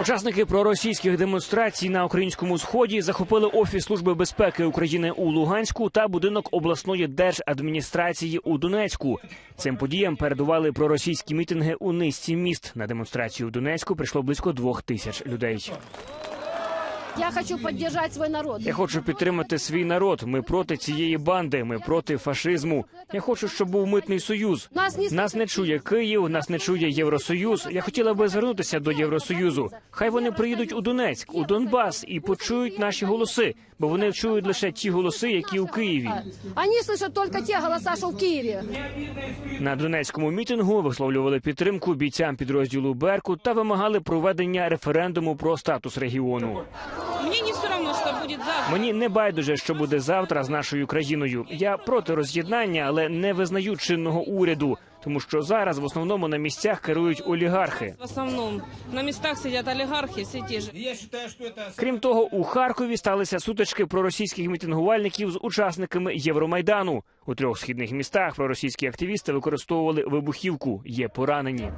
Учасники проросійських демонстрацій на українському сході захопили офіс служби безпеки України у Луганську та будинок обласної держадміністрації у Донецьку. Цим подіям передували проросійські мітинги у низці міст. На демонстрацію в Донецьку прийшло близько двох тисяч людей. Я хочу поддержать свой народ. Я хочу підтримати свій народ. Ми проти цієї банди. Ми проти фашизму. Я хочу, щоб був митний союз. Нас не Нас не чує Київ, нас не чує Євросоюз. Я хотіла би звернутися до Євросоюзу. Хай вони приїдуть у Донецьк, у Донбас і почують наші голоси, бо вони чують лише ті голоси, які у Києві. Они слышат только те голоса, что в Киеве. На донецькому мітингу висловлювали підтримку бійцям підрозділу Берку та вимагали проведення референдуму про статус регіону. Мне не все равно, что будет завтра. Мені не байдуже, що буде завтра з нашою країною. Я проти роз'єднання, але не визнаю чинного уряду, тому що зараз в основному на місцях керують олігархи. В основном на местах сидят олигархи, все те же. Я считаю, что Крім того, у Харкові сталися сутички проросійських мітингувальників з учасниками Євромайдану. У трьох східних містах проросійські активісти використовували вибухівку. Є поранені.